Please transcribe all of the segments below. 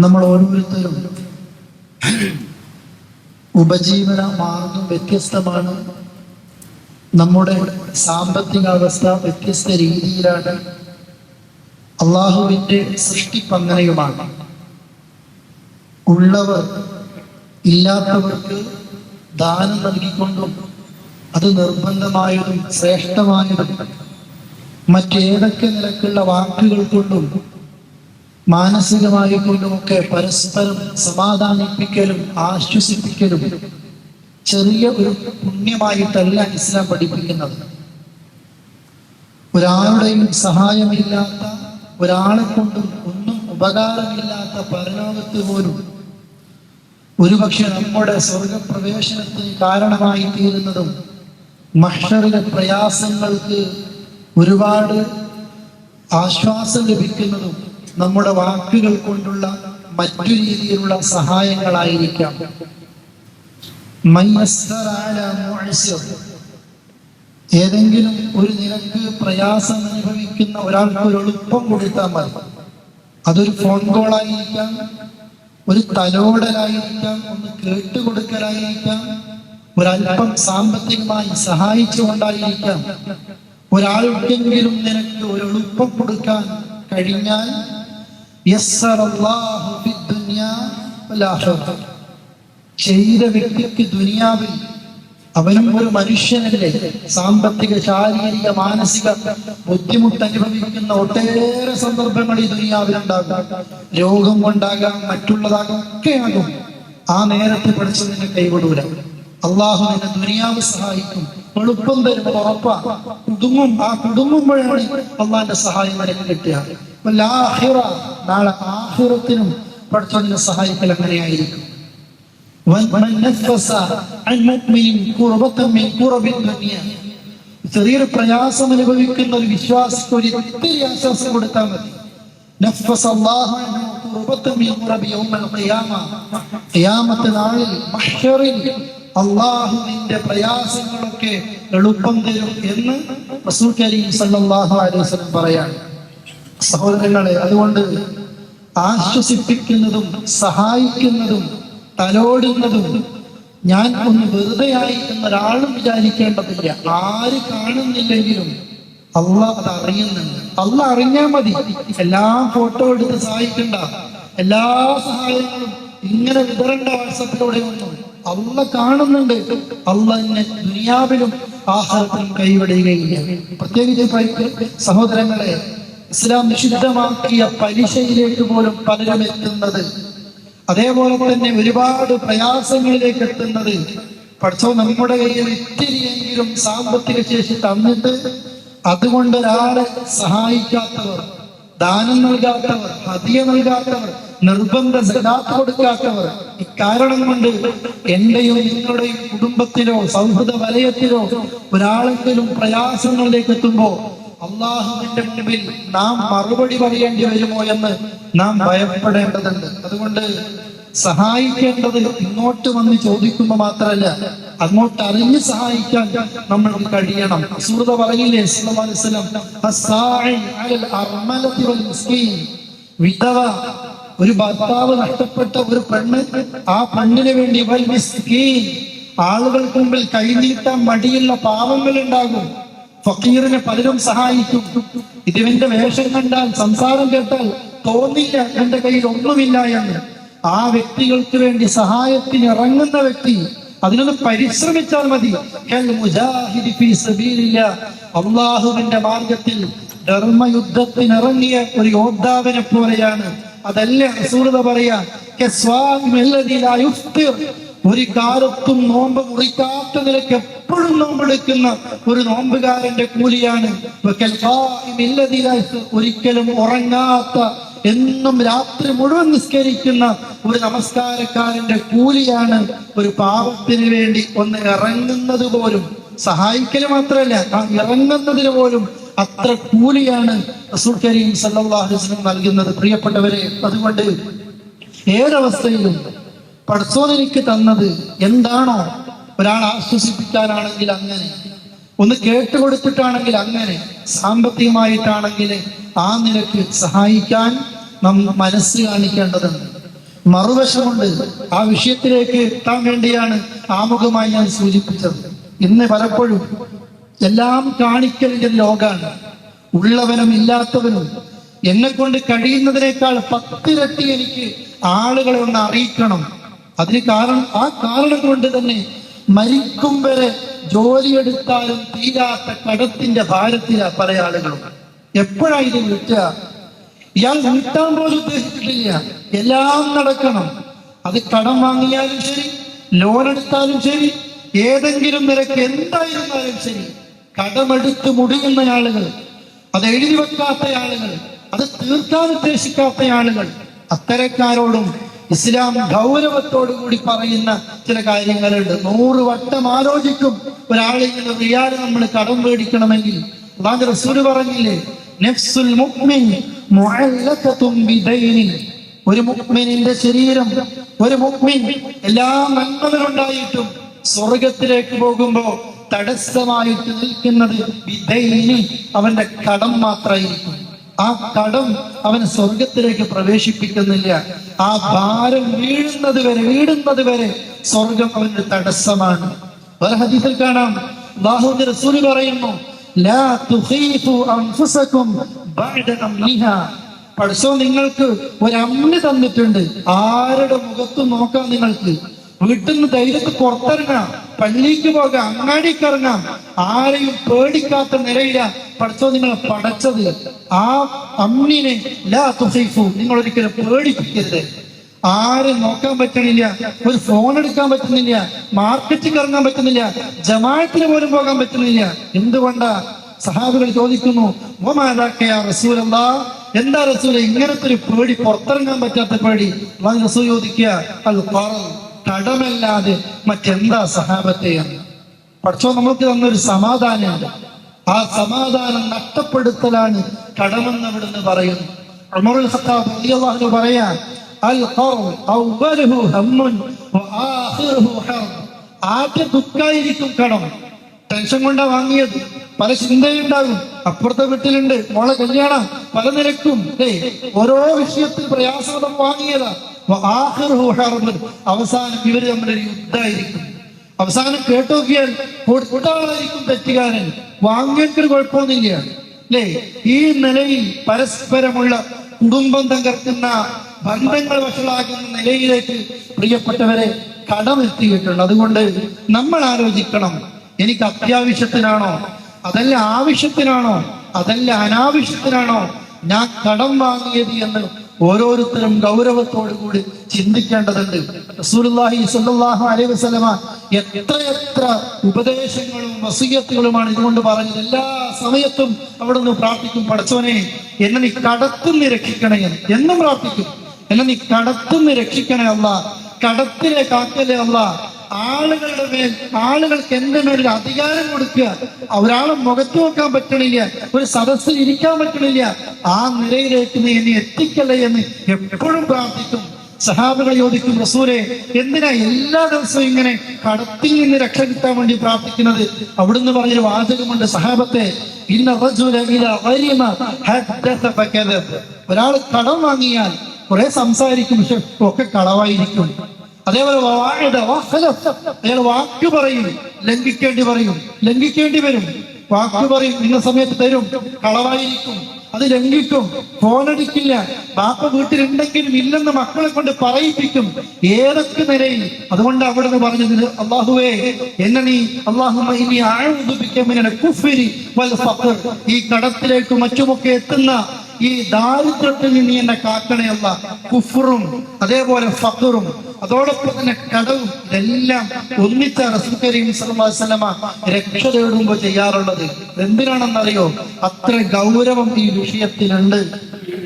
നമ്മൾ ഓരോരുത്തരും ഉപജീവന മാർഗം വ്യത്യസ്തമാണ്. നമ്മുടെ സാമ്പത്തിക അവസ്ഥ വ്യത്യസ്ത രീതിയിലാണ്. അള്ളാഹുവിന്റെ സൃഷ്ടിപ്പങ്ങനെയുമാണ്. ഉള്ളവർ ഇല്ലാത്തവർക്ക് ദാനം നൽകിക്കൊണ്ടും അത് നിർബന്ധമായതും ശ്രേഷ്ഠമായതും മറ്റേതൊക്കെ നിരക്കുള്ള വാക്കുകൾ കൊണ്ടും മാനസികമായി കൊണ്ടുമൊക്കെ പരസ്പരം സമാധാനിപ്പിക്കലും ആശ്വസിപ്പിക്കലും ചെറിയ ഒരു പുണ്യമായിട്ടല്ല ഇസ്ലാം പഠിപ്പിക്കുന്നത്. ഒരാളുടെയും സഹായമില്ലാത്ത ഒരാളെ കൊണ്ടും ഒന്നും ഉപകാരമില്ലാത്ത പരലോകത്ത് പോലും ഒരുപക്ഷെ നമ്മുടെ സ്വർഗപ്രവേശനത്തിന് കാരണമായി തീരുന്നതും മഷറിലെ പ്രയാസങ്ങൾക്ക് ഒരുപാട് ആശ്വാസം ലഭിക്കുന്നതും നമ്മുടെ വാക്കുകൾ കൊണ്ടുള്ള മറ്റു രീതിയിലുള്ള സഹായങ്ങളായിരിക്കാം. ഏതെങ്കിലും ഒരു നിരക്ക് പ്രയാസം അനുഭവിക്കുന്ന ഒരാൾക്ക് ഒരു എളുപ്പം കൊടുത്താൽ മതി. അതൊരു ഫോൺ കോൾ ആയിരിക്കാം ഒരു തലോടലായിരിക്കാം ഒന്ന് കേട്ടുകൊടുക്കലായിരിക്കാം ഒരല്പം സാമ്പത്തികമായി സഹായിച്ചുകൊണ്ടായിരിക്കാം. ഒരാൾക്കെങ്കിലും നിനക്ക് ഒരു എളുപ്പം കൊടുക്കാൻ കഴിഞ്ഞാൽ ചെയ്ത വ്യക്തിക്ക് ദുനിയാവിൽ അവനും ഒരു മനുഷ്യനല്ലേ? സാമ്പത്തിക ശാരീരിക മാനസിക ബുദ്ധിമുട്ട് അനുഭവിക്കുന്ന ഒട്ടേറെ സന്ദർഭങ്ങൾ ഈ ദുനിയാവിലുണ്ടാകും. രോഗം കൊണ്ടാകാം മറ്റുള്ളതാകാം ഒക്കെയാകും. ആ നേരത്തെ പഠിച്ചു നിന്നെ കൈവിടൂല. അള്ളാഹു നിന്നെ ദുനിയാവ് സഹായിക്കും. എളുപ്പം തരും ഉറപ്പാ. കുടുങ്ങും. ആ കുടുങ്ങുമ്പോഴാണ് അള്ളാന്റെ സഹായം നിനക്ക് കിട്ടുക. നാളെ ആഹിറത്തിനും പഠിച്ചോനെ സഹായിക്കൽ അങ്ങനെയായിരിക്കും. ചെറിയൊരു പ്രയാസം അനുഭവിക്കുന്ന ഒരു വിശ്വാസിക്ക് ഒരു ഒത്തിരി ആശ്വാസം കൊടുത്താൽ മതി. അള്ളാഹുവിന്റെ പ്രയാസങ്ങളൊക്കെ എളുപ്പം തരും എന്ന് റസൂൽ കരീം സല്ലാഹു അലൈഹി വസല്ലം പറയാണ്. സഹോദരങ്ങളെ അതുകൊണ്ട് ആശ്വസിപ്പിക്കുന്നതും സഹായിക്കുന്നതും തലോടുന്നതും ഞാൻ ഒന്ന് വെറുതെയായി എന്നൊരാളും വിചാരിക്കേണ്ടതില്ല. ആര് കാണുന്നില്ലെങ്കിലും അള്ള അത് അറിയുന്നുണ്ട്. അള്ള അറിഞ്ഞാൽ മതി. എല്ലാ ഫോട്ടോ എടുത്ത് സഹായിക്കണ്ട. എല്ലാ സഹായങ്ങളും ഇങ്ങനെ വിതരണ്ട വാട്സപ്പിലൂടെ ഒന്നും അള്ള കാണുന്നുണ്ട്. അള്ള എന്നെ ദുനിയാവിലും ആഹാരത്തിലും കൈവിടുകയില്ല. പ്രത്യേകിച്ച് സഹോദരങ്ങളെ ഇസ്ലാം നിഷിദ്ധമാക്കിയ പലിശയിലേക്ക് പോലും പലരും എത്തുന്നത് അതേപോലെ തന്നെ ഒരുപാട് പ്രയാസങ്ങളിലേക്ക് എത്തുന്നത് പഠിച്ചോ നമ്മുടെ കയ്യിൽ ഇത്തിരിയെങ്കിലും സാമ്പത്തിക ശേഷി തന്നിട്ട് അതുകൊണ്ട് ഒരാളെ സഹായിക്കാത്തവർ ദാനം നൽകാത്തവർ ഹതിയ നൽകാത്തവർ നിർബന്ധ സദാത്ത് കൊടുക്കാത്തവർ ഇക്കാരണം കൊണ്ട് എന്റെയോ നിങ്ങളുടെയും കുടുംബത്തിലോ സൗഹൃദ വലയത്തിലോ ഒരാളെങ്കിലും പ്രയാസങ്ങളിലേക്ക് എത്തുമ്പോ അള്ളാഹുവിന്റെ മുൻപിൽ നാം മറുപടി പറയേണ്ടി വരുമോ എന്ന് നാം ഭയപ്പെടേണ്ടതുണ്ട്. അതുകൊണ്ട് സഹായിക്കേണ്ടത് ഇങ്ങോട്ട് വന്ന് ചോദിക്കുമ്പോ മാത്രമല്ല അങ്ങോട്ട് അറിഞ്ഞ് സഹായിക്കാൻ നമ്മൾ കഴിയണം. സുഹൃത പറയില്ലേ സല്ലല്ലാഹു അലൈഹി "അസ്സാഇ അലൽ അർമലത്തി മിസ്കീൻ." വിധവ ഒരു ഭർത്താവ് നഷ്ടപ്പെട്ട ഒരു പെണ്ണ് ആ പെണ്ണിന് വേണ്ടി ആളുകൾക്ക് മുമ്പിൽ കൈനീട്ടാൻ മടിയുള്ള പാവങ്ങൾ ഉണ്ടാകും ഫക്കീറിനെ പലരും സഹായിക്കും. ഇതിവന്റെ വേഷം കണ്ടാൽ സംസാരം കേട്ടാൽ തോന്നില്ല എന്റെ കയ്യിൽ ഒന്നുമില്ല എന്ന്. ആ വ്യക്തികൾക്ക് വേണ്ടി സഹായത്തിന് ഇറങ്ങുന്ന വ്യക്തി അതിനൊന്ന് പരിശ്രമിച്ചാൽ മതി. അള്ളാഹുവിന്റെ മാർഗത്തിൽ ധർമ്മയുദ്ധത്തിന് ഇറങ്ങിയ ഒരു യോദ്ധാവിനെ പോലെയാണ്. അതല്ലേ റസൂലത പറയാ ഒരു കാലത്തും നോമ്പ് മുറിക്കാത്ത നിലയ്ക്ക് എപ്പോഴും നോമ്പെടുക്കുന്ന ഒരു നോമ്പുകാരന്റെ കൂലിയാണ്. ഒരിക്കലും ഉറങ്ങാത്ത എന്നും രാത്രി മുഴുവൻ നിസ്കരിക്കുന്ന ഒരു നമസ്കാരക്കാരന്റെ കൂലിയാണ് ഒരു പാപത്തിന് വേണ്ടി ഒന്ന് ഇറങ്ങുന്നത് പോലും. സഹായിക്കൽ മാത്രമല്ല ഇറങ്ങുന്നതിന് പോലും അത്ര കൂലിയാണ് റസൂൽ കരീം വസല്ലം നൽകുന്നത്. പ്രിയപ്പെട്ടവരെ അതുകൊണ്ട് ഏതവസ്ഥയിലും പടച്ചോൻ എനിക്ക് തന്നത് എന്താണോ ഒരാൾ ആശ്വസിപ്പിക്കാനാണെങ്കിൽ അങ്ങനെ ഒന്ന് കേട്ടുകൊടുത്തിട്ടാണെങ്കിൽ അങ്ങനെ സാമ്പത്തികമായിട്ടാണെങ്കിൽ ആ നിലയ്ക്ക് സഹായിക്കാൻ നാം മനസ്സ് കാണിക്കേണ്ടതുണ്ട്. മറുവശമുണ്ട് ആ വിഷയത്തിലേക്ക് എത്താൻ വേണ്ടിയാണ് ആമുഖമായി ഞാൻ സൂചിപ്പിച്ചത്. ഇന്ന് പലപ്പോഴും എല്ലാം കാണിക്കലിന്റെ ലോകാണ്. ഉള്ളവനും ഇല്ലാത്തവനും എന്നെ കൊണ്ട് കഴിയുന്നതിനേക്കാൾ പത്തിരട്ടി എനിക്ക് ആളുകളെ ഒന്ന് അറിയിക്കണം. അതിന് കാരണം ആ കാരണം കൊണ്ട് തന്നെ മരിക്കും വരെ ജോലിയെടുത്താലും തീരാത്ത കടത്തിന്റെ ഭാരത്തിലാ പല ആളുകളും. എപ്പോഴാ ഇത് വിട്ടുക ഇയാൾ വീട്ടാൻ പോലും ഉദ്ദേശിച്ചിട്ടില്ല. എല്ലാം നടക്കണം. അത് കടം വാങ്ങിയാലും ശരി ലോൺ എടുത്താലും ശരി ഏതെങ്കിലും നിരക്ക് എന്തായിരുന്നാലും ശരി കടമെടുത്ത് മുടിയുന്ന ആളുകൾ അത് എഴുതി വെക്കാത്ത ആളുകൾ അത് തീർക്കാൻ ഉദ്ദേശിക്കാത്ത ആളുകൾ അത്തരക്കാരോടും ഇസ്ലാം ഗൗരവത്തോടു കൂടി പറയുന്ന ചില കാര്യങ്ങളുണ്ട്. നൂറ് വട്ടം ആലോചിക്കും. ഒരാളിങ്ങനെ റിയാൽ നമ്മൾ കടം മേടിക്കണമെങ്കിൽ. പറഞ്ഞില്ലേ മുഅ്മിൻ ഒരു മുക്മിനിന്റെ ശരീരം ഒരു മുക്മിൻ എല്ലാ നന്മകളുണ്ടായിട്ടും സ്വർഗത്തിലേക്ക് പോകുമ്പോ തടസ്സമായിട്ട് നിൽക്കുന്നത് അവന്റെ കടം മാത്രമായിരിക്കും ആ കടം അവൻ സ്വർഗത്തിലേക്ക് പ്രവേശിപ്പിക്കുന്നില്ല. ആ ഭാരം വീഴുന്നത് വരെ വീടുന്നത് വരെ സ്വർഗം അവന്റെ തടസ്സമാണ്. വേറെ ഹദീസിൽ കാണാം. അല്ലാഹുവിന്റെ റസൂൽ പറയുന്നു പഠിച്ചോ നിങ്ങൾക്ക് ഒരു അമ്മ തന്നിട്ടുണ്ട് ആരുടെ മുഖത്ത് നോക്കാം നിങ്ങൾക്ക്? വീട്ടിൽ നിന്ന് ധൈര്യത്തിൽ പുറത്തിറങ്ങാം പള്ളിക്ക് പോകാം അങ്ങാടിക്ക് ഇറങ്ങാം. ആരെയും പേടിക്കാത്ത നിലയില പഠിച്ചോ നിങ്ങൾ പടച്ചത് ആ അമ്മിനെ ലാ തുസൈഫു നിങ്ങൾ ഒരിക്കലും പേടിപ്പിക്കരുത്. ആരും നോക്കാൻ പറ്റണില്ല ഒരു ഫോൺ എടുക്കാൻ പറ്റുന്നില്ല മാർക്കറ്റിൽ ഇറങ്ങാൻ പറ്റുന്നില്ല ജമാത്തിന് പോലും പോകാൻ പറ്റുന്നില്ല. എന്തുകൊണ്ടാ? സഹാബികൾ ചോദിക്കുന്നു "വമാദാക്കയാ റസൂലല്ലാ?" എന്താ റസൂല ഇങ്ങനത്തെ ഒരു പേടി പുറത്തിറങ്ങാൻ പറ്റാത്ത പേടി. റസൂൽ ചോദിക്കുക അത് ഖറൽ. കടമല്ലാതെ മറ്റെന്താ സഹാബത്തെ എന്ന്? പഠിച്ചോ? നമുക്ക് തന്നൊരു സമാധാനമുണ്ട്. ആ സമാധാനം നഷ്ടപ്പെടുത്തലാണ് കടമെന്ന് അവിടുന്ന് പറയുന്നു. ഉമറുൽ ഖത്താബ് ദുഃഖായിരിക്കും കടം. ടെൻഷൻ കൊണ്ടാ വാങ്ങിയത്. പല ചിന്തയുണ്ടാകും അപ്പുറത്തെ വീട്ടിലുണ്ട്. മോളെ കല്യാണം പല നിരക്കും ഓരോ വിഷയത്തിൽ പ്രയാസം വാങ്ങിയതാ. അവസാനം ഇവർ തമ്മിലൊരു യുദ്ധമായിരിക്കും. അവസാനം കേട്ടോക്കിയാൽ കൊടുത്താളായിരിക്കും തെറ്റുകാരൻ. വാങ്ങിയൊരു കുഴപ്പമൊന്നുമില്ല അല്ലേ? ഈ നിലയിൽ പരസ്പരമുള്ള കുടുംബം തകർക്കുന്ന ബന്ധങ്ങൾ വഷളാകുന്ന നിലയിലേക്ക് പ്രിയപ്പെട്ടവരെ കടമെത്തിയിട്ടുണ്ട്. അതുകൊണ്ട് നമ്മൾ ആലോചിക്കണം. എനിക്ക് അത്യാവശ്യത്തിനാണോ? അതല്ല ആവശ്യത്തിനാണോ? അതല്ല അനാവശ്യത്തിനാണോ ഞാൻ കടം വാങ്ങിയത് എന്ന് ഓരോരുത്തരും ഗൗരവത്തോടു കൂടി ചിന്തിക്കേണ്ടതുണ്ട്. റസൂലുള്ളാഹി സ്വല്ലല്ലാഹു അലൈഹി വസല്ലമ എത്രയെത്ര ഉപദേശങ്ങളും വസീയത്തുകളുമാണ് ഇതുകൊണ്ട് പറഞ്ഞത്. എല്ലാ സമയത്തും അവിടെ നിന്ന് പ്രാർത്ഥിക്കും. പഠിച്ചവനെ എന്നെ നീ കടത്തുനിന്ന് രക്ഷിക്കണേ. എന്ന് പ്രാർത്ഥിക്കും. എന്നെ നീ കടത്തുനിന്ന് രക്ഷിക്കണേ അല്ല കടത്തിലെ കാക്കലേ അല്ല ആളുകളുടെ മേൽ ആളുകൾക്ക് എന്തെങ്കിലും ഒരു അധികാരം കൊടുക്കുക ഒരാളെ മുഖത്ത് നോക്കാൻ പറ്റണില്ല ഒരു സദസ്സിൽ ഇരിക്കാൻ പറ്റണില്ല ആ നിലയിലേക്ക് നീ എന്നെ എത്തിക്കല്ലേ എന്ന് എപ്പോഴും പ്രാർത്ഥിക്കും. സഹാബികൾ ചോദിക്കും റസൂലെ എന്തിനാ എല്ലാ ദിവസവും ഇങ്ങനെ കടത്തിൽ നിന്ന് രക്ഷ കിട്ടാൻ വേണ്ടി പ്രാർത്ഥിക്കുന്നത്? അവിടുന്ന് പറഞ്ഞൊരു വാചകമുണ്ട് സഹാബത്തെ. ഒരാൾ കടം വാങ്ങിയാൽ കുറെ സംസാരിക്കും പക്ഷെ ഒക്കെ കളവായിരിക്കും. അതേപോലെ അയാൾ വാക്ക് പറയും. ലംഘിക്കേണ്ടി പറയും. ലംഘിക്കേണ്ടി വരും. വാക്ക് പറയും. ഇന്ന സമയത്ത് തരും. കളവായിരിക്കും. അത് ലംഘിക്കും. ഫോണടിക്കില്ല. ബാപ്പ വീട്ടിലുണ്ടെങ്കിലും ഇല്ലെന്ന് മക്കളെ കൊണ്ട് പറയിപ്പിക്കും. ഏതൊക്കെ നിലയിൽ? അതുകൊണ്ട് അവിടെ നിന്ന് പറഞ്ഞത് അള്ളാഹുവേ എന്നെ നീ അള്ളാഹുമ ഇനി ഫഖർ. ഈ കടത്തിലേക്ക് മറ്റുമൊക്കെ എത്തുന്ന ഈ ദാരിദ്ര്യത്തിൽ നീ എന്നെ കാക്കണയല്ല കുഫറും അതേപോലെ ഫഖറും. അതോടൊപ്പം തന്നെ കടവും ഇതെല്ലാം ഒന്നിച്ച റസൂൽ കരീം സലമ രക്ഷ തേടുമ്പോൾ ചെയ്യാറുള്ളത്. എന്തിനാണെന്നറിയോ? അത്ര ഗൗരവം ഈ വിഷയത്തിലുണ്ട്.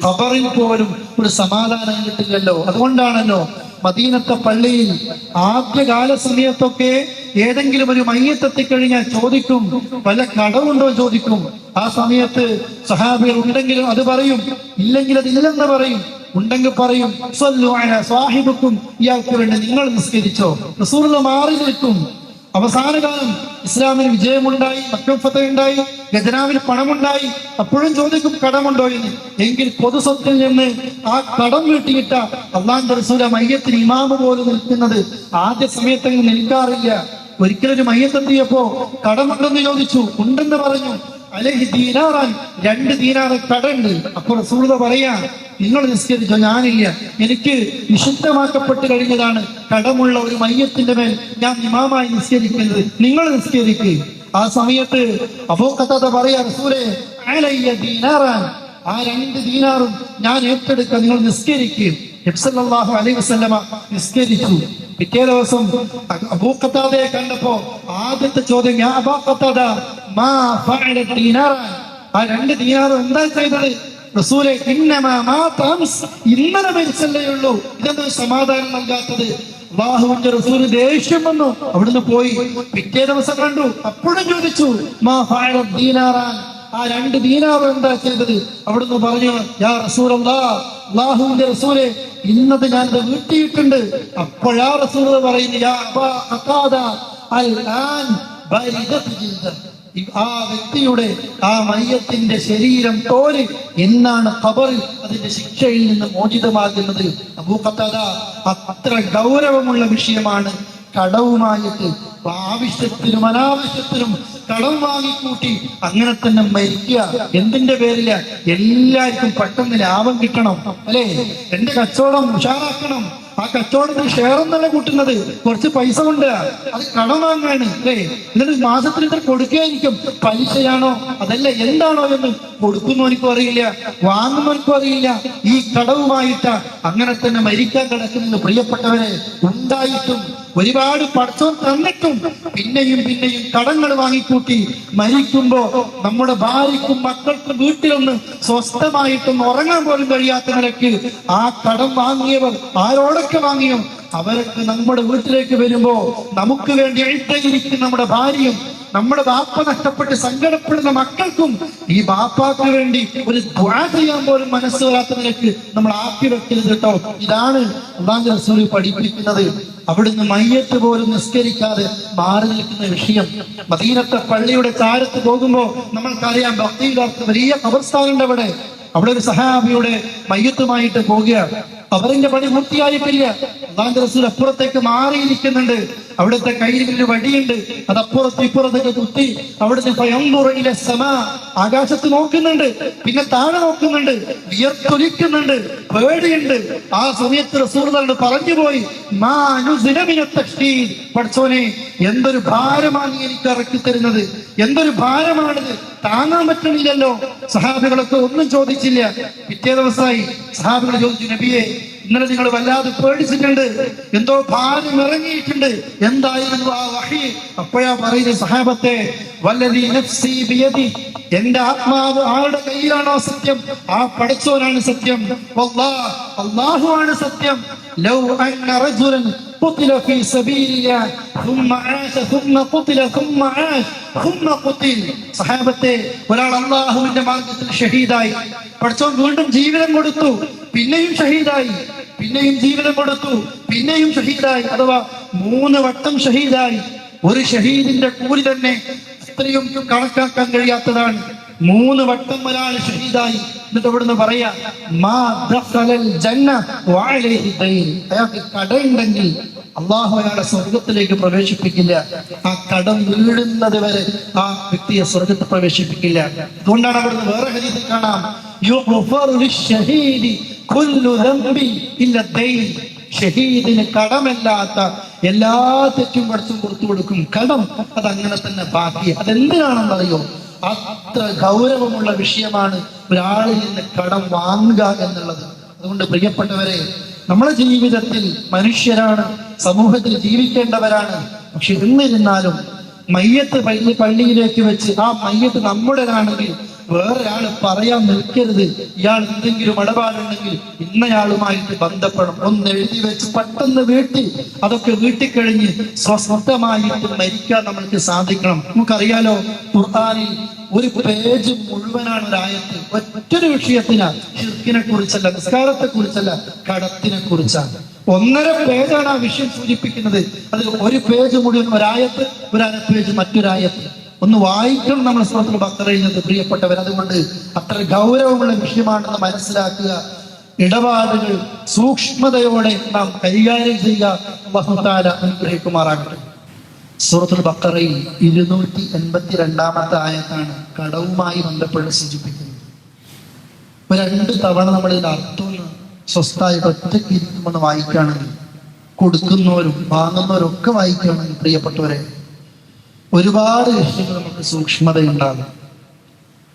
ഖബറിൽ പോലും ഒരു സമാധാനം കിട്ടില്ലല്ലോ. അതുകൊണ്ടാണല്ലോ മദീനത്തെ പള്ളിയിൽ ആദ്യകാല സമയത്തൊക്കെ ഏതെങ്കിലും ഒരു മയ്യത്തെത്തിക്കഴിഞ്ഞാൽ ചോദിക്കും പല കടവുണ്ടോ ചോദിക്കും. ആ സമയത്ത് സഹാബികൾ ഉണ്ടെങ്കിലും അത് പറയും ഇല്ലെങ്കിൽ അത് ഇല്ലെന്ന് പറയും. ഉണ്ടെങ്കിൽ പറയും "സ്വല്ലു അലാ സാഹിബുക്കും ഇയാൾക്ക് വേണ്ടി നിങ്ങൾ നിസ്കരിച്ചോ. റസൂലുള്ള മാറി നിൽക്കും. അവസാന കാലം ഇസ്ലാമിന് വിജയമുണ്ടായി മക്കഫത്ത ഉണ്ടായി ഖജനാവിന് പണമുണ്ടായി. അപ്പോഴും ചോദിക്കും കടമുണ്ടോ എന്ന്. എങ്കിൽ പൊതുസ്വത്തിൽ നിന്ന് ആ കടം വീട്ടിയിട്ട അള്ളാന്റെ റസൂല മയ്യത്തിന് ഇമാമ് പോലും നിൽക്കുന്നത് ആദ്യ സമയത്തങ്ങ് നിൽക്കാറില്ല. ഒരിക്കലൊരു മയ്യത്തെത്തിയപ്പോ കടമുണ്ടെന്ന് ചോദിച്ചു ഉണ്ടെന്ന് പറഞ്ഞു. അലഹി ദീനാറാൻ രണ്ട് ദീനാറ് കടണ്ട്. അപ്പോൾ സൂറത പറയാ നിങ്ങൾ നിസ്കരിച്ചോ? ഞാനില്ല. എനിക്ക് വിശുദ്ധമാക്കപ്പെട്ട് കഴിഞ്ഞതാണ്. കടമുള്ള ഒരു മയ്യത്തിന്റെ മേൽ ഞാൻ ഇമാമായി നിസ്കരിക്കുന്നത്. നിങ്ങൾ നിസ്കരിക്കുക ആ സമയത്ത് അബൂക്കത്താത്ത പറയാ റസൂലെ അലയ്യ ദീനാറാൻ. ആ രണ്ട് ദീനാറും ഞാൻ ഏറ്റെടുക്കുക നിങ്ങൾ നിസ്കരിക്കും. നബ്സല്ലാഹു അലൈഹി വസല്ലമ നിസ്കരിച്ചു. പിറ്റേ ദിവസം അബൂഖത്താദയെ കണ്ടപ്പോ ആദ്യത്തെ ചോദ്യം ഞാൻ അബൂഖത്താദ ആ രണ്ട് ദീനാറും എന്താ ചെയ്തത്? റസൂലെ ഇന്നലെ മരിച്ചല്ലേ ഉള്ളൂ. ഇതെന്താ സമാധാനം നൽകാത്തത്? അള്ളാഹുവിന്റെ റസൂൽ ദേഷ്യം വന്നു. അവിടുന്ന് പോയി. പിറ്റേ ദിവസം കണ്ടു. അപ്പോഴും ചോദിച്ചു മാ ദീനാറാൻ ആ രണ്ട് ദീനാറും എന്താ ചെയ്തത്? അവിടുന്ന് പറഞ്ഞു യാ റസൂൽ അള്ളാഹുവിന്റെ റസൂലെ ഇന്നത് ഞാൻ വീട്ടിയിട്ടുണ്ട്. അപ്പോഴാ റസൂൽ പറയുന്നു ആ വ്യക്തിയുടെ ആ മയ്യത്തിന്റെ ശരീരം തോൽ എന്നാണ് ഖബറിൽ അതിന്റെ ശിക്ഷയിൽ നിന്ന് മോചിതമാകുന്നത്. അബൂ ഖത്താദ അത്ര ഗൗരവമുള്ള വിഷയമാണ്. കടവുമായിട്ട് ആവശ്യത്തിനും അനാവശ്യത്തിനും കടം വാങ്ങിക്കൂട്ടി അങ്ങനെ തന്നെ മരിക്കുക. എന്തിന്റെ പേരില? എല്ലാവർക്കും പെട്ടെന്ന് ലാഭം കിട്ടണം അല്ലേ? എന്റെ കച്ചവടം ഉഷാറാക്കണം. ആ കച്ചവടത്തിന് ഷെയർ എന്നല്ല കൂട്ടുന്നത്. കുറച്ച് പൈസ കൊണ്ട് അത് കടം വാങ്ങാണ് അല്ലേ? എന്നിട്ട് മാസത്തിൽ ഇത്ര കൊടുക്കുകയായിരിക്കും. പലിശയാണോ? അതല്ല എന്താണോ എന്ന് കൊടുക്കുന്നവനിക്കും അറിയില്ല വാങ്ങുന്നവനിക്കും അറിയില്ല. ഈ കടവുമായിട്ട് അങ്ങനെ തന്നെ മരിക്കാൻ കിടക്കുന്നത്. പ്രിയപ്പെട്ടവരെ ഉണ്ടായിട്ടും ഒരുപാട് പടച്ചോൻ തന്നിട്ടും പിന്നെയും പിന്നെയും കടങ്ങൾ വാങ്ങിക്കൂട്ടി മരിക്കുമ്പോ നമ്മുടെ ഭാര്യക്കും മക്കൾക്കും വീട്ടിലൊന്ന് സ്വസ്ഥമായിട്ടൊന്ന് ഉറങ്ങാൻ പോലും കഴിയാത്ത നിലയ്ക്ക് ആ കടം വാങ്ങിയവർ ആരോടൊക്കെ വാങ്ങിയോ? അവരൊക്കെ നമ്മുടെ വീട്ടിലേക്ക് വരുമ്പോ നമുക്ക് വേണ്ടി എഴുത്തയിരിക്കുന്ന നമ്മുടെ ഭാര്യയും നമ്മുടെ ബാപ്പ നഷ്ടപ്പെട്ട് സങ്കടപ്പെടുന്ന മക്കൾക്കും ഈ ബാപ്പാക്ക് വേണ്ടി ഒരു ദ്വാ ചെയ്യാൻ പോലും മനസ്സ് വരാത്ത നമ്മൾ ആക്കി വെക്കരുത് കേട്ടോ. ഇതാണ് അള്ളാഹു പഠിപ്പിക്കുന്നത്. അവിടുന്ന് മയ്യത്ത് പോലും നിസ്കരിക്കാതെ മാറി നിൽക്കുന്ന വിഷയം. മദീനത്തെ പള്ളിയുടെ താരത്ത് പോകുമ്പോ നമ്മൾക്കറിയാം ഭക്തിയിലാർക്ക് വലിയ കബർസ്ഥാനുണ്ട് അവിടെ. അവിടെ ഒരു സഹാബിയുടെ മയ്യത്തുമായിട്ട് പോകുക അവരിന്റെ പണി പൂർത്തിയായിട്ടില്ല. അള്ളാന്റെ റസൂൽ അപ്പുറത്തേക്ക് മാറിയിരിക്കുന്നുണ്ട് അവിടുത്തെ കയ്യിൽ ഒരു വടിയുണ്ട്. അത് അപ്പുറത്ത് ഇപ്പുറത്തേക്ക് കുത്തി. അവിടുത്തെ ഭയമ്പുറയിലെ സമ ആകാശത്ത് നോക്കുന്നുണ്ട്. പിന്നെ താഴെ നോക്കുന്നുണ്ട്. വിയർത്തൊലിക്കുന്നുണ്ട്. പേടിയുണ്ട്. ആ സമയത്ത് റസൂർദാണ്ട് പറഞ്ഞു പോയി പഠിച്ചോനെ എന്തൊരു ഭാരമാണ് എനിക്ക് ഇറക്കി തരുന്നത്. എന്തൊരു ഭാരമാണിത്. താങ്ങാൻ പറ്റുന്നില്ലല്ലോ സഹാബികളൊക്കെ ഒന്നും ചോദിച്ചില്ല. പിറ്റേ ദിവസമായി സഹാബികൾ ചോദിച്ചു നബിയെ ഇന്നലെ നിങ്ങൾ വല്ലാതെ പേടിച്ചിട്ടുണ്ട്. എന്തോ ഭാരം ഇറങ്ങിയിട്ടുണ്ട്. എന്തായിരുന്നു ആ വഹി? അപ്പോഴാ പറയുന്നത് സഹാബത്തെ വല്ലതി നഫ്സി എന്റെ ആത്മാവ് ആരുടെ കയ്യിലാണോ സത്യം? ആ പഠിച്ചവനാണ് സത്യം. അള്ളാഹു ആണ് സത്യം. ലൗ അന്ന റജുലൻ قتل في سبيل الله ثم عاش ثم قتل ثم عاش ثم قتل സഹാബത്തെ ഒരാൾ അള്ളാഹുവിന്റെ മാർഗത്തിൽ ഷഹീദായി പഠിച്ചോൻ വീണ്ടും ജീവിതം കൊടുത്തു പിന്നെയും ഷഹീദായി പിന്നെയും ജീവിതം കൊടുത്തു പിന്നെയും ഷഹീദായി അഥവാ മൂന്ന് വട്ടം ഷഹീദായി ഒരു ഷഹീദിന്റെ കൂലി തന്നെ അത്രയും കണക്കാക്കാൻ കഴിയാത്തതാണ് മൂന്ന് വട്ടം ഒരാൾ ഷഹീദായി. എന്നിട്ട് അവിടുന്ന് പറയാ അയാൾക്ക് കടയുണ്ടെങ്കിൽ അള്ളാഹു അയാളെ സ്വർഗത്തിലേക്ക് പ്രവേശിപ്പിക്കില്ല. ആ കടം വീഴുന്നത് വരെ ആ വ്യക്തിയെ സ്വർഗത്തിൽ പ്രവേശിപ്പിക്കില്ല. അതുകൊണ്ടാണ് അവിടുന്ന് വേറെ ഹരീതിൽ കാണാം. ഷഹീദിന് കടമല്ലാത്ത എല്ലാ തെറ്റും പഠിച്ചും കൊടുത്തു കൊടുക്കും. കടം അത് അങ്ങനെ തന്നെ ബാക്കി. അതെന്തിനാണെന്നറിയോ? അത്ര ഗൗരവമുള്ള വിഷയമാണ് ഒരാളിൽ നിന്ന് കടം വാങ്ങുക എന്നുള്ളത്. അതുകൊണ്ട് പ്രിയപ്പെട്ടവരെ നമ്മുടെ ജീവിതത്തിൽ മനുഷ്യരാണ് സമൂഹത്തിൽ ജീവിക്കേണ്ടവരാണ്. പക്ഷെ എന്നിരുന്നാലും മയ്യത്ത് പള്ളി പള്ളിയിലേക്ക് വെച്ച് ആ മയ്യത്ത് നമ്മുടേതാണെങ്കിൽ വേറൊരാൾ പറയാൻ നിൽക്കരുത്. ഇയാൾ എന്തെങ്കിലും ഇടപാടുണ്ടെങ്കിൽ ഇന്നയാളുമായിട്ട് ബന്ധപ്പെടണം. ഒന്ന് എഴുതി വെച്ച് പെട്ടെന്ന് വീട്ടിൽ അതൊക്കെ വീട്ടിൽ കഴിഞ്ഞ് സ്വസ്ഥമായിട്ട് മരിക്കാൻ നമ്മൾക്ക് സാധിക്കണം. നമുക്കറിയാലോ ഖുർആാനിൽ ഒരു പേജ് മുഴുവനാണ് ഒരായത്ത് ഒറ്റൊരു വിഷയത്തിനാ ഷിർക്കിനെ കുറിച്ചല്ല നിസ്കാരത്തെ കുറിച്ചല്ല കടത്തിനെ കുറിച്ചാണ് ഒന്നര പേജാണ് ആ വിഷയം സൂചിപ്പിക്കുന്നത്. അത് ഒരു പേജ് മുഴുവൻ ഒരായത്ത് ഒരര പേജ് മറ്റൊരായത്ത്. ഒന്ന് വായിക്കണം നമ്മൾ സ്വന്തം ബക്കറയിൽ നിന്ന് പ്രിയപ്പെട്ടവർ. അതുകൊണ്ട് അത്ര ഗൗരവമുള്ള വിഷയമാണെന്ന് മനസ്സിലാക്കുക. ഇടപാടുകൾ സൂക്ഷ്മതയോടെ നാം കൈകാര്യം ചെയ്യുക. ബഹുതാര അനുഗ്രഹിക്കുമാറാകട്ടെ. സൂറത്തുൽ ബക്കറയിൽ ഇരുന്നൂറ്റി എൺപത്തി രണ്ടാമത്തെ ആയത്താണ് കടവുമായി ബന്ധപ്പെട്ട് സൂചിപ്പിക്കുന്നത്. രണ്ട് തവണ നമ്മൾ ഇതിന്റെ അർത്ഥം ഒന്ന് സ്വസ്ഥായിട്ട് ഒറ്റയ്ക്ക് ഇരിക്കുമെന്ന് വായിക്കുകയാണെങ്കിൽ കൊടുക്കുന്നവരും വാങ്ങുന്നവരും ഒക്കെ വായിക്കുകയാണെങ്കിൽ പ്രിയപ്പെട്ടവരെ ഒരുപാട് വിഷയങ്ങൾ നമുക്ക് സൂക്ഷ്മതയുണ്ടാകും.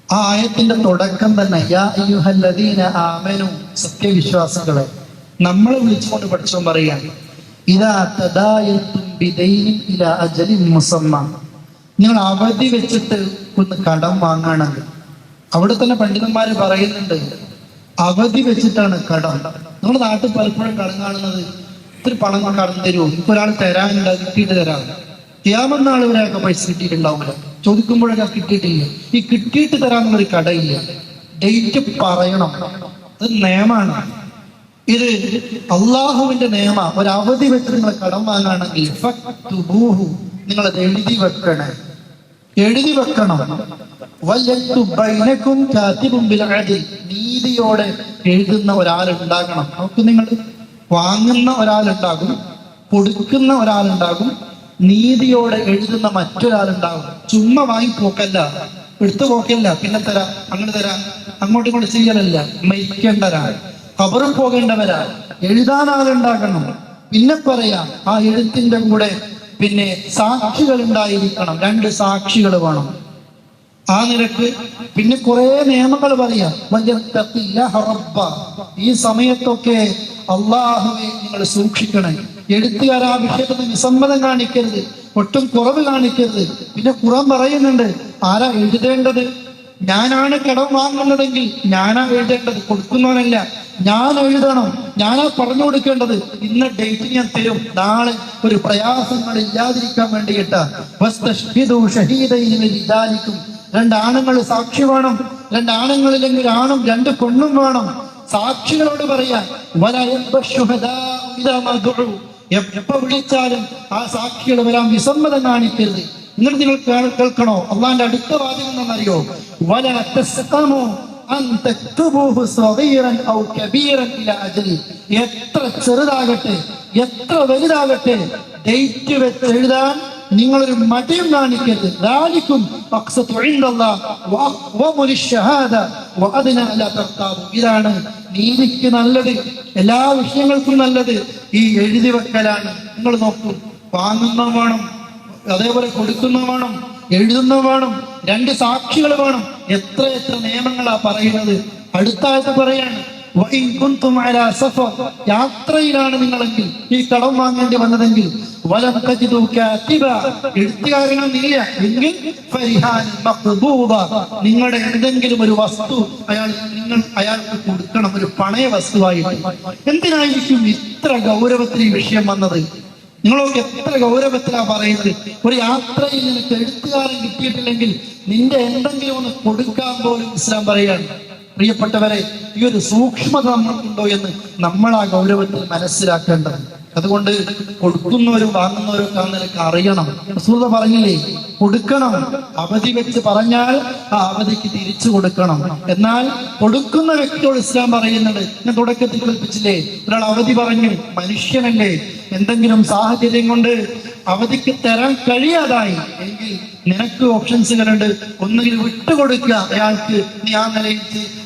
ആ ആയത്തിന്റെ തുടക്കം തന്നെ യാ അയ്യുഹല്ലദീന ആമനു സത്യവിശ്വാസികളെ നമ്മളെ വിളിച്ചുകൊണ്ട് പഠിച്ചോ പറയാണ് ഇതാ തദായത്തും നിങ്ങൾ അവധി വെച്ചിട്ട് ഒന്ന് കടം വാങ്ങാണെങ്കിൽ അവിടെ തന്നെ പണ്ഡിതന്മാര് പറയുന്നുണ്ട് അവധി വെച്ചിട്ടാണ് കടം. നമ്മുടെ നാട്ടിൽ പലപ്പോഴും കടം കാണുന്നത് ഇത്തിരി പണം കടം തരുമോ ഇപ്പൊ ഒരാൾ തരാനുണ്ട് കിട്ടിയിട്ട് തരാം. ക്യാമം നാൾ ഇവരെയൊക്കെ പൈസ കിട്ടിയിട്ടുണ്ടാവില്ല ചോദിക്കുമ്പോഴൊക്കെ കിട്ടിയിട്ടില്ല. ഈ കിട്ടിയിട്ട് തരാമെന്നൊരു കടയില്ല. ഡേറ്റ് പറയണം. അത് നിയമമാണ്. ഇത് അള്ളാഹുവിന്റെ നിയമ. ഒരു അവധി വെച്ച് നിങ്ങൾ കടം വാങ്ങാണെങ്കിൽ നിങ്ങളത് എഴുതി വെക്കണേ. എഴുതി വെക്കണം. നീതിയോടെ എഴുതുന്ന ഒരാളുണ്ടാകണം. നമുക്ക് നിങ്ങൾ. വാങ്ങുന്ന ഒരാളുണ്ടാകും. കൊടുക്കുന്ന ഒരാളുണ്ടാകും. നീതിയോടെ എഴുതുന്ന മറ്റൊരാളുണ്ടാകും. ചുമ്മാ വാങ്ങി പോക്കല്ല എടുത്തു പോക്കല്ല. പിന്നെ തരാം. അങ്ങനെ തരാം. അങ്ങോട്ടും ഇങ്ങോട്ട് ചെയ്യലല്ല. മരിക്കേണ്ടരാ കബറും പോകേണ്ടവരാ. എഴുതാൻ പിന്നെ പറയാം ആ എഴുത്തിന്റെ കൂടെ പിന്നെ സാക്ഷികൾ ഉണ്ടായിരിക്കണം രണ്ട് സാക്ഷികൾ വേണം. ആ നിരക്ക് പിന്നെ കുറെ നിയമങ്ങൾ പറയാം. ഈ സമയത്തൊക്കെ അള്ളാഹുവെ നിങ്ങൾ സൂക്ഷിക്കണേ. എഴുത്തുകാർ ആ വിഷയത്തിൽ വിസമ്മതം കാണിക്കരുത്. ഒട്ടും കുറവ് കാണിക്കരുത്. പിന്നെ കുറം പറയുന്നുണ്ട് ആരാ എഴുതേണ്ടത്? ഞാനാണ് കടം വാങ്ങുന്നതെങ്കിൽ ഞാനാ എഴുതേണ്ടത് കൊടുക്കുന്നവനല്ല. ഞാൻ എഴുതണം ഞാനാ പറഞ്ഞു കൊടുക്കേണ്ടത്. ഇന്ന ഡേറ്റ് ഞാൻ തരും. നാളെ ഒരു പ്രയാസങ്ങൾ ഇല്ലാതിരിക്കാൻ വേണ്ടിയിട്ട്. രണ്ട് ആണുങ്ങൾ സാക്ഷി വേണം. രണ്ട് ആണുങ്ങളില്ലെങ്കിൽ ആണും രണ്ട് പെണ്ണും വേണം. സാക്ഷികളോട് പറയാൻ. എപ്പോ വിളിച്ചാലും ആ സാക്ഷികൾ വരാൻ വിസമ്മതം കാണിക്കരുത്. എന്നിട്ട് നിങ്ങൾ കേൾ- കേൾക്കണോ? അള്ളാന്റെ അടുത്ത വാചകം എന്നറിയോ വല തസ്തമോ എത്ര ചെറുതാകട്ടെ എത്ര വലുതാകട്ടെ ഡേറ്റ് വെച്ച് എഴുതാൻ നിങ്ങളൊരു മടിയും കാണിക്കരുത്. ദാലിക്കും. ഇതാണ് നീതിക്ക് നല്ലത് എല്ലാ വിഷയങ്ങൾക്കും നല്ലത്. ഈ എഴുതി വെക്കലാണ്. നിങ്ങൾ നോക്കൂ വാങ്ങുന്ന വേണം അതേപോലെ കൊടുക്കുന്ന വേണം എഴുതുന്ന വേണം രണ്ട് സാക്ഷികൾ വേണം. എത്ര എത്ര നിയമങ്ങളാ പറയുന്നത്. അടുത്ത ആഴ്ച പറയാണ് യാത്രയിലാണ് നിങ്ങളെങ്കിൽ ഈ കടം വാങ്ങേണ്ടി വന്നതെങ്കിൽ എഴുത്തുകാരനൊന്നില്ല എങ്കിൽ നിങ്ങളുടെ എന്തെങ്കിലും ഒരു വസ്തു അയാൾ നിങ്ങൾ അയാൾക്ക് കൊടുക്കണം ഒരു പണയ വസ്തുവായിട്ട്. എന്തിനായിരിക്കും ഇത്ര ഗൗരവത്തിൽ ഈ വിഷയം വന്നത്? നിങ്ങളൊക്കെ എത്ര ഗൗരവത്തിലാ പറയുന്നത്? ഒരു യാത്രയിൽ നിനക്ക് എഴുത്തുകാരൻ കിട്ടിയിട്ടില്ലെങ്കിൽ നിന്റെ എന്തെങ്കിലും ഒന്ന് കൊടുക്കാൻ പോലും ഇസ്ലാം പറയാണ് പ്രിയപ്പെട്ടവരെ ഈ ഒരു സൂക്ഷ്മത നമ്മൾക്കുണ്ടോ എന്ന് നമ്മൾ ആ ഗൗരവത്തിൽ മനസ്സിലാക്കേണ്ടത് അതുകൊണ്ട് കൊടുക്കുന്നവരും വാങ്ങുന്നവരും ഒക്കെ ആ നിലയ്ക്ക് അറിയണം. സുഹൃത പറഞ്ഞില്ലേ കൊടുക്കണം. അവധി വെച്ച് പറഞ്ഞാൽ ആ അവധിക്ക് തിരിച്ചു കൊടുക്കണം. എന്നാൽ കൊടുക്കുന്ന വ്യക്തിയോട് ഇസ്ലാം പറയുന്നത് ഞാൻ തുടക്കത്തിൽ കൽപ്പിച്ചില്ലേ ഒരാൾ അവധി പറഞ്ഞു മനുഷ്യനല്ലേ. എന്തെങ്കിലും സാഹചര്യം കൊണ്ട് അവധിക്ക് തരാൻ കഴിയാതായി. എങ്കിൽ നിനക്ക് ഓപ്ഷൻസുകളുണ്ട് ഒന്നുകിൽ വിട്ടുകൊടുക്കുക. അയാൾക്ക് നീ ആ നിലയിൽ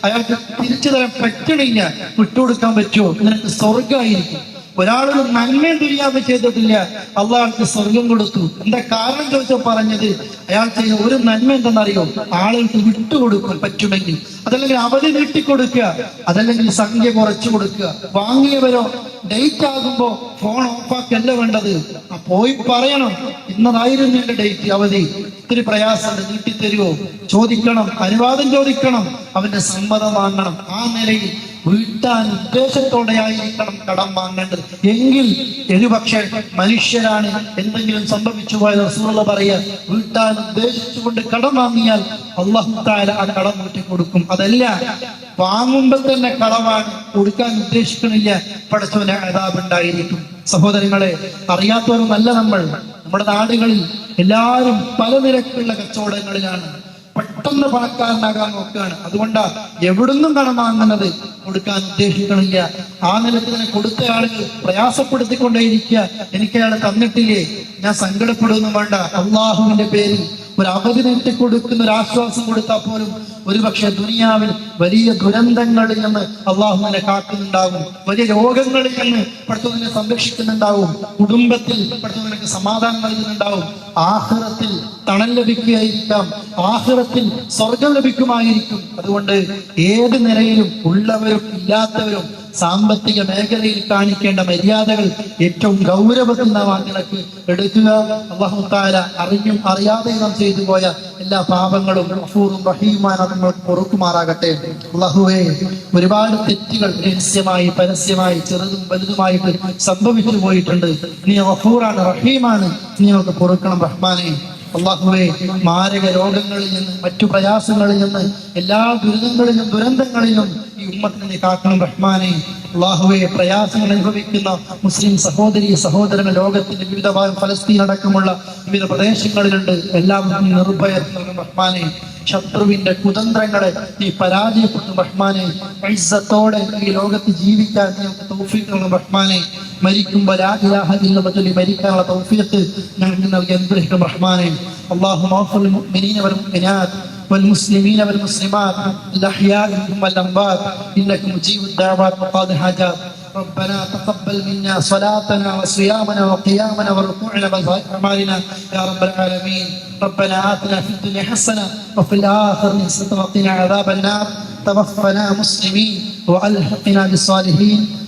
അയാൾക്ക് തിരിച്ചു തരാൻ പറ്റണില്ല. വിട്ടുകൊടുക്കാൻ പറ്റുമോ? നിനക്ക് സ്വർഗമായിരിക്കും ഒരാൾ നന്മയും തിരിയാതെ ചെയ്തിട്ടില്ല. അള്ളാൾക്ക് സ്വർഗം കൊടുത്തു. എന്താ കാരണം ചോദിച്ചോ പറഞ്ഞത്? അയാൾ ചെയ്ത ഒരു നന്മ എന്തെന്നറിയോ? ആളുകൾക്ക് വിട്ടുകൊടുക്കാൻ പറ്റുമെങ്കിൽ. അതല്ലെങ്കിൽ അവധി നീട്ടിക്കൊടുക്കുക. അതല്ലെങ്കിൽ സംഖ്യ കുറച്ചു കൊടുക്കുക. വാങ്ങിയവരോ ഡേറ്റ് ആകുമ്പോ ഫോൺ ഓഫാക്കല്ല വേണ്ടത്? ആ പോയി പറയണം. ഇന്നതായിരുന്നു എന്റെ ഡേറ്റ് അവധി. ഇത്തിരി പ്രയാസം നീട്ടി തരുമോ ചോദിക്കണം. അനുവാദം ചോദിക്കണം. അവന്റെ സമ്മതം വാങ്ങണം. ആ നിലയിൽ വീട്ടാൻ ഉദ്ദേശത്തോടെ ആയിരിക്കണം കടം വാങ്ങേണ്ടത്. എങ്കിൽ ഒരുപക്ഷെ മനുഷ്യരാണ് എന്തെങ്കിലും സംഭവിച്ചു പോയത്. റസൂള്ള പറയുക വീട്ടാൻ ഉദ്ദേശിച്ചുകൊണ്ട് കടം വാങ്ങിയാൽ അള്ളാഹു താല ആ കടം വീട്ടി കൊടുക്കും അതല്ല വാങ്ങുമ്പോൾ തന്നെ കളവാണ് കൊടുക്കാൻ ഉദ്ദേശിക്കണില്ല. പടച്ചവന് അതാബ് ഉണ്ടായിരിക്കും. സഹോദരങ്ങളെ അറിയാത്തവരുമല്ല നമ്മൾ. നമ്മുടെ നാടുകളിൽ എല്ലാവരും പല നിരക്കുള്ള കച്ചവടങ്ങളിലാണ്. പെട്ടെന്ന് പണക്കാരനാകാൻ നോക്കുകയാണ്. അതുകൊണ്ടാ എവിടുന്നും കടം വാങ്ങുന്നത് കൊടുക്കാൻ ഉദ്ദേശിക്കണില്ല. ആ നിലയ്ക്ക് തന്നെ കൊടുത്ത ആളുകൾ പ്രയാസപ്പെടുത്തിക്കൊണ്ടേയിരിക്കുക. എനിക്ക് അയാൾ തന്നിട്ടില്ലേ? ഞാൻ സങ്കടപ്പെടുന്നു വേണ്ട. അള്ളാഹുവിന്റെ പേരിൽ ഒരു അവധി നീട്ടി കൊടുക്കുന്ന ഒരു ആശ്വാസം കൊടുത്താൽ പോലും ഒരുപക്ഷെ ദുനിയാവിൽ വലിയ ദുരന്തങ്ങളിൽ നിന്ന് അള്ളാഹുവിനെ കാക്കുന്നുണ്ടാകും. വലിയ രോഗങ്ങളിൽ നിന്ന് പഠിത്തത്തിനെ സംരക്ഷിക്കുന്നുണ്ടാവും കുടുംബത്തിൽ പഠിത്തത്തിനൊക്കെ സമാധാനം നൽകുന്നുണ്ടാവും ആഹ്റത്തിൽ തണൽ ലഭിക്കുകയായിരിക്കാം. ആഹ്റത്തിൽ സ്വർഗം ലഭിക്കുമായിരിക്കും. അതുകൊണ്ട് ഏത് നിലയിലും ഉള്ളവരും ഇല്ലാത്തവരും സാമ്പത്തിക മേഖലയിൽ കാണിക്കേണ്ട മര്യാദകൾ ഏറ്റവും ഗൗരവത്തിൽ നാം ആ നിലയ്ക്ക് എടുക്കുക അള്ളാഹുത്താര അറിഞ്ഞും അറിയാതെയും നാം ചെയ്തു പോയ എല്ലാ പാപങ്ങളും അഫൂറും റഹീമാൻ അത് നമ്മൾക്ക് പൊറുക്കുമാറാകട്ടെ. അള്ളാഹുവേ ഒരുപാട് തെറ്റുകൾ രഹസ്യമായി പരസ്യമായി ചെറുതും വലുതുമായിട്ട് സംഭവിച്ചു പോയിട്ടുണ്ട്. നീ അഫൂറാണ് റഹീമാണ്. നീ നമുക്ക് പൊറുക്കണം റഹ്മാനെ. അള്ളാഹുവെ മാരക രോഗങ്ങളിൽ നിന്ന് മറ്റു പ്രയാസങ്ങളിൽ നിന്ന് എല്ലാ ദുരിതങ്ങളിലും ദുരന്തങ്ങളിലും ഈ ഉമ്മത്തിനെ കാക്കണം റഹ്മാനെ. അള്ളാഹുവെ പ്രയാസങ്ങൾ അനുഭവിക്കുന്ന മുസ്ലിം സഹോദരി സഹോദരങ്ങൾ ലോകത്തിന്റെ വിവിധ ഭാഗം ഫലസ്തീൻ അടക്കമുള്ള വിവിധ പ്രദേശങ്ങളിലുണ്ട്. എല്ലാം നിർഭയർ നൽകും റഹ്മാനെ. ശത്രുവിന്റെ കുതന്ത്രങ്ങളെ ഈ പരാജയപ്പെട്ടു റഹ്മാനെ. ഐസത്തോടെ ഈ ലോകത്ത് ജീവിക്കാൻ തൗഫീഖ് റഹ്മാനെ. മരിക്കുമ്പോൾ ലാ ഇലാഹ ഇല്ലല്ലാഹ് ചൊല്ലി മരിക്കാനുള്ള തൗഫീഖ് ഞങ്ങൾക്ക് നൽകി അനുഗ്രഹിക്കും റഹ്മാനെ اللهم اغفر للمؤمنين والمؤمنات والمسلمين والمسلمات الاحياء منهم والاموات انك مجيب الدعوات وقاضي الحاجات ربنا تقبل منا صلاتنا وصيامنا وقيامنا وركوعنا وسائر اعمالنا يا رب العالمين ربنا اتنا في الدنيا حسنه وفي الاخره حسنه وقنا عذاب النار توفنا مسلمين والحقنا بالصالحين